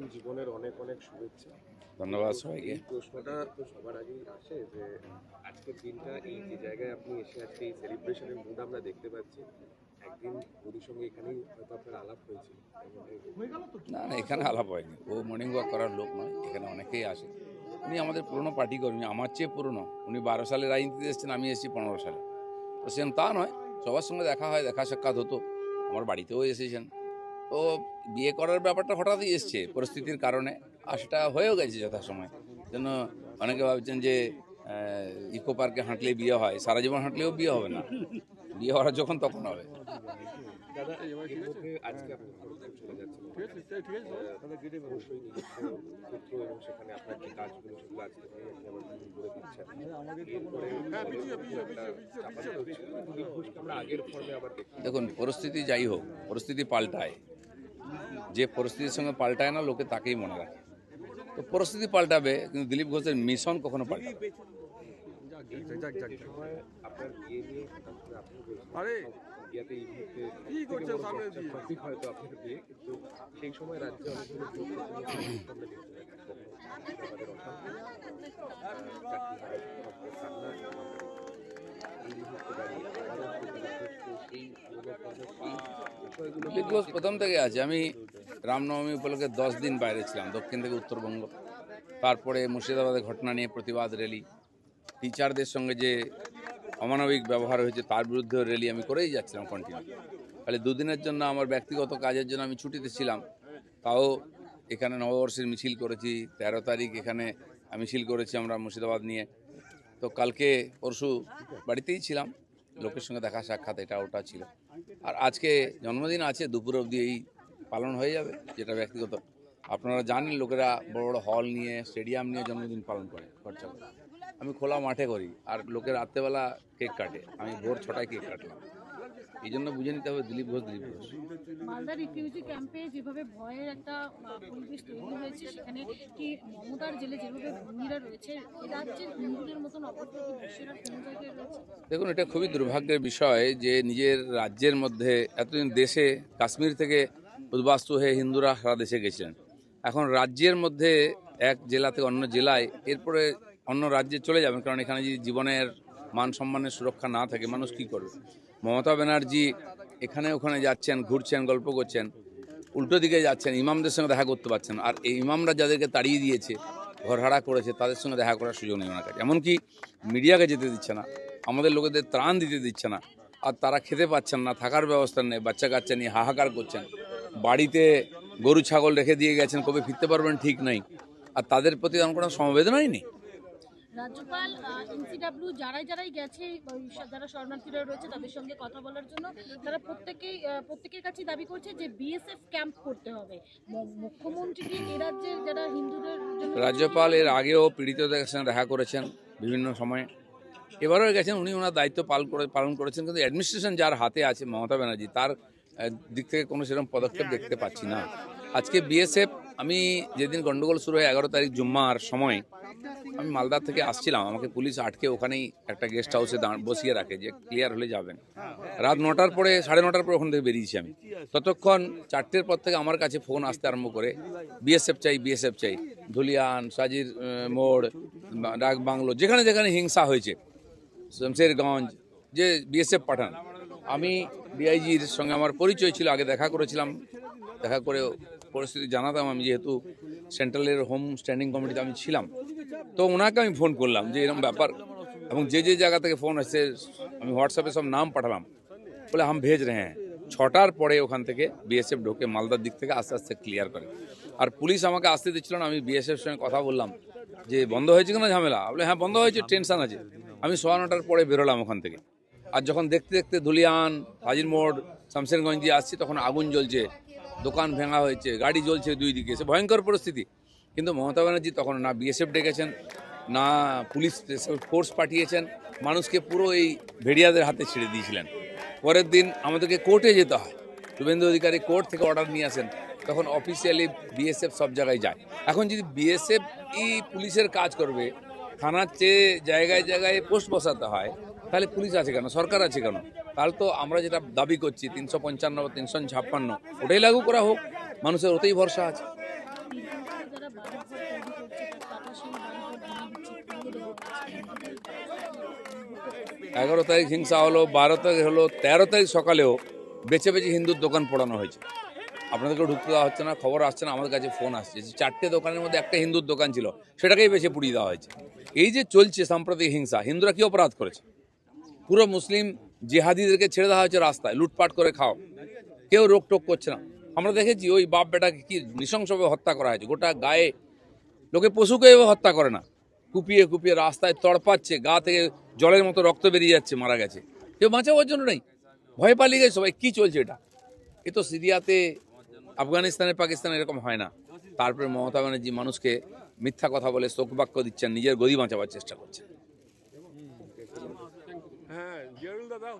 নতুন জীবনের অনেক অনেক শুভেচ্ছা। ধন্যবাদ সবাইকে। প্রশ্নটা তো সবার আগেই আসে যে আজকের দিনটা এই যে জায়গায় আপনি এসে আজকে এই সেলিব্রেশনের মুড আমরা দেখতে পাচ্ছি একদিন মোদির সঙ্গে এখানেই হয়তো আপনার আলাপ হয়েছিল। না না এখানে আলাপ হয়নি। ও মর্নিং ওয়াক করার লোক নয় এখানে অনেকেই আসে। উনি আমাদের পুরনো পার্টি কর্মী আমার চেয়ে পুরনো। উনি বারো সালে রাজনীতিতে এসেছেন আমি এসেছি পনেরো সালে। তো সেরকম তা নয় সবার সঙ্গে দেখা হয় দেখা সাক্ষাৎ হতো। আমার বাড়িতেও এসেছেন। তো বিয়ে করার ব্যাপারটা হঠাৎই এসছে পরিস্থিতির কারণে আর সেটা হয়েও গেছে যথাসময়। জন্য অনেকে ভাবছেন যে ইকো পার্কে হাঁটলে বিয়ে হয় সারা জীবন হাঁটলেও বিয়ে হবে না। বিয়ে হওয়ার যখন তখন হবে। দেখুন পরিস্থিতি যাই হোক পরিস্থিতি পাল্টায়। যে পরিস্থিতির সঙ্গে পাল্টায় না লোকে তাকেই মনে রাখে তো পরিস্থিতি পাল্টাবে কিন্তু দিলীপ ঘোষের মিশন কখনো পাল্টাবে আরে! এই মুহূর্তে কি করছেন সামনে দিয়ে? হয়তো আপনার বিয়ে কিন্তু সেই সময় রাজ্যে অনেকগুলো। এই মুহূর্তে দাঁড়িয়ে সেই ঘোষ প্রথম থেকে আছে। আমি রামনবমী উপলক্ষে দশ দিন বাইরে ছিলাম, দক্ষিণ থেকে উত্তরবঙ্গ। তারপরে মুর্শিদাবাদের ঘটনা নিয়ে প্রতিবাদ র্যালি। টিচারদের সঙ্গে যে অমানবিক ব্যবহার হয়েছে, তার বিরুদ্ধে র্যালি আমি করেই যাচ্ছিলাম কন্টিনিউ তাহলে দুদিনের জন্য আমার ব্যক্তিগত কাজের জন্য আমি ছুটিতে ছিলাম। তাও এখানে নববর্ষের মিছিল করেছি, তেরো তারিখ এখানে মিছিল করেছি আমরা মুর্শিদাবাদ নিয়ে। তো কালকে পরশু বাড়িতেই ছিলাম। লোকের সঙ্গে দেখা সাক্ষাৎ, এটা ওটা ছিল। আর আজকে জন্মদিন আছে, দুপুর অবধি এই পালন হয়ে যাবে, যেটা ব্যক্তিগত। আপনারা জানেন, লোকেরা বড় বড় হল নিয়ে স্টেডিয়াম নিয়ে জন্মদিন পালন করে, খরচা করে। আমি খোলা মাঠে করি, আর লোকের রাত্রেবেলা কেক কাটে। আমি ভোর ছটায় কেক কাটলাম। এই জন্য বুঝে নিতে হবে দিলীপ ঘোষ দিলীপ ঘোষ। মালদা রিফিউজি ক্যাম্পে যেভাবে ভয়ের একটা পরিবেশ তৈরি হয়েছে সেখানে কি মমতার জেলে যেভাবে ভূমিরা রয়েছে রাজ্যের হিন্দুদের মতন দেখুন এটা খুবই দুর্ভাগ্যের বিষয় যে নিজের রাজ্যের মধ্যে এতদিন দেশে কাশ্মীর থেকে উদ্বাস্তু হয়ে হিন্দুরা সারা দেশে গেছিলেন। এখন রাজ্যের মধ্যে এক জেলা থেকে অন্য জেলায় এরপরে অন্য রাজ্যে চলে যাবেন কারণ এখানে যদি জীবনের মান সম্মানের সুরক্ষা না থাকে মানুষ কি করবে? মমতা ব্যানার্জি এখানে ওখানে যাচ্ছেন, ঘুরছেন, গল্প করছেন, উল্টো দিকে যাচ্ছেন, ইমামদের সঙ্গে দেখা করতে পারছেন আর এই ইমামরা যাদেরকে তাড়িয়ে দিয়েছে, ঘরহারা করেছে, তাদের সঙ্গে দেখা করার সুযোগ নেই ওনার কাছে। এমনকি মিডিয়াকে যেতে দিচ্ছে না, আমাদের লোকেদের ত্রাণ দিতে দিচ্ছে না। আর তারা খেতে পাচ্ছেন না, থাকার ব্যবস্থা নেই, বাচ্চা কাচ্চা নিয়ে হাহাকার করছেন। বাড়িতে গরু, ছাগল রেখে দিয়ে গেছেন, কবে ফিরতে পারবেন ঠিক নাই। আর তাদের প্রতি আমার কোনো সমবেদনাই নেই। রাজ্যপাল এনসিডাব্লিউ যারাই যারাই গেছে যারা শরণার্থীরা রয়েছে তাদের সঙ্গে কথা বলার জন্য, তারা প্রত্যেকেই প্রত্যেকের কাছে দাবি করছে যে বিএসএফ ক্যাম্প করতে হবে। মুখ্যমন্ত্রী এ রাজ্যের যারা হিন্দুদের রাজ্যপাল এর আগেও পীড়িতদের সঙ্গে দেখা করেছেন বিভিন্ন সময়ে। এবারও গেছেন, উনি ওনার দায়িত্ব পালন করে, পালন করেছেন, কিন্তু অ্যাডমিনিস্ট্রেশন যার হাতে আছে, মমতা ব্যানার্জি, তার দিক থেকে কোনো সেরকম পদক্ষেপ দেখতে পাচ্ছি না। আজকে বিএসএফ আমি যেদিন গন্ডগোল শুরু হয় এগারো তারিখ জুম্মার সময় আমি মালদা থেকে আসছিলাম, আমাকে পুলিশ আটকে ওখানেই একটা গেস্ট হাউসে বসিয়ে রাখে যে ক্লিয়ার হলে যাবেন। রাত নটার পরে, সাড়ে নটার পরে ওখান থেকে বেরিয়েছি আমি। ততক্ষণ চারটের পর থেকে আমার কাছে ফোন আসতে আরম্ভ করে বিএসএফ চাই বিএসএফ চাই, ধুলিয়ান, সাজির মোড় ডাক বাংলো, যেখানে যেখানে হিংসা হয়েছে, শমশেরগঞ্জ, যে বিএসএফ পাঠান। আমি ডিআইজির সঙ্গে আমার পরিচয় ছিল, আগে দেখা করেছিলাম। দেখা করে পরিস্থিতি জানাতাম আমি, যেহেতু সেন্ট্রালের হোম স্ট্যান্ডিং কমিটিতে আমি ছিলাম। তো ওনাকে আমি ফোন করলাম যে এরকম ব্যাপার। এবং যে যে জায়গা থেকে ফোন আসছে, আমি হোয়াটসঅ্যাপে সব নাম পাঠালাম। বলে, আম ভেজ রে হ্যাঁ। ছটার পরে ওখান থেকে বিএসএফ ঢোকে মালদার দিক থেকে আস্তে আস্তে ক্লিয়ার করে। আর পুলিশ আমাকে আসতে দিচ্ছিল না, আমি বিএসএফ সঙ্গে কথা বললাম যে, বন্ধ হয়েছে কিনা ঝামেলা? বলে হ্যাঁ বন্ধ হয়েছে টেনশন আছে। আমি সোয়া নটার পরে বেরোলাম ওখান থেকে। আর যখন দেখতে দেখতে ধুলিয়ান, হাজির মোড় শামশেরগঞ্জ দিয়ে আসছি, তখন আগুন জ্বলছে, দোকান ভেঙা হয়েছে, গাড়ি জ্বলছে দুই দিকে। সে ভয়ঙ্কর পরিস্থিতি। কিন্তু মমতা ব্যানার্জি তখন না বিএসএফ ডেকেছেন, না পুলিশ ফোর্স পাঠিয়েছেন, মানুষকে পুরো এই ভেড়িয়াদের হাতে ছেড়ে দিয়েছিলেন। পরের দিন আমাদেরকে কোর্টে যেতে হয়। শুভেন্দু অধিকারী কোর্ট থেকে অর্ডার নিয়ে আসেন, তখন অফিসিয়ালি বিএসএফ সব জায়গায় যায়। এখন যদি বিএসএফ ই পুলিশের কাজ করবে, থানার চেয়ে জায়গায় জায়গায় পোস্ট বসাতে হয়, তাহলে পুলিশ আছে কেন? সরকার আছে কেন? তাহলে তো আমরা যেটা দাবি করছি, তিনশো পঞ্চান্ন বা তিনশো ছাপ্পান্ন, ওটাই লাগু করা হোক। মানুষের ওতেই ভরসা আছে। এগারো তারিখ হিংসা হলো, বারো তারিখ হলো, তেরো তারিখ সকালেও বেছে বেছে হিন্দুর দোকান পোড়ানো হয়েছে। আপনাদেরকে ঢুকতে দেওয়া হচ্ছে না, খবর আসছে না, আমাদের কাছে ফোন আসছে। যে চারটে দোকানের মধ্যে একটা হিন্দুর দোকান ছিল, সেটাকেই বেছে পুড়িয়ে দেওয়া হয়েছে। এই যে চলছে সাম্প্রতিক হিংসা, হিন্দুরা কি অপরাধ করেছে? পুরো মুসলিম জেহাদিদেরকে ছেড়ে দেওয়া হয়েছে রাস্তায়, লুটপাট করে খাও কেউ রোকটোক করছে না। আমরা দেখেছি ওই বাপ বেটাকে কি নৃশংসভাবে হত্যা করা হয়েছে। গোটা গায়ে লোকে পশুকে হত্যা করে না। কুপিয়ে কুপিয়ে রাস্তায় তড়পাচ্ছে, গা থেকে জলের মতো রক্ত বেরিয়ে যাচ্ছে, মারা গেছে। কেউ বাঁচাবার জন্য নেই। ভয় পালিয়ে গেছে সবাই। কি চলছে এটা? এ তো সিরিয়াতে, আফগানিস্তানে, পাকিস্তানে এরকম হয় না। তারপরে মমতা ব্যানার্জি মানুষকে মিথ্যা কথা বলে শোক বাক্য দিচ্ছেন, নিজের গদি বাঁচাবার চেষ্টা করছেন। হ্যাঁ দাদা।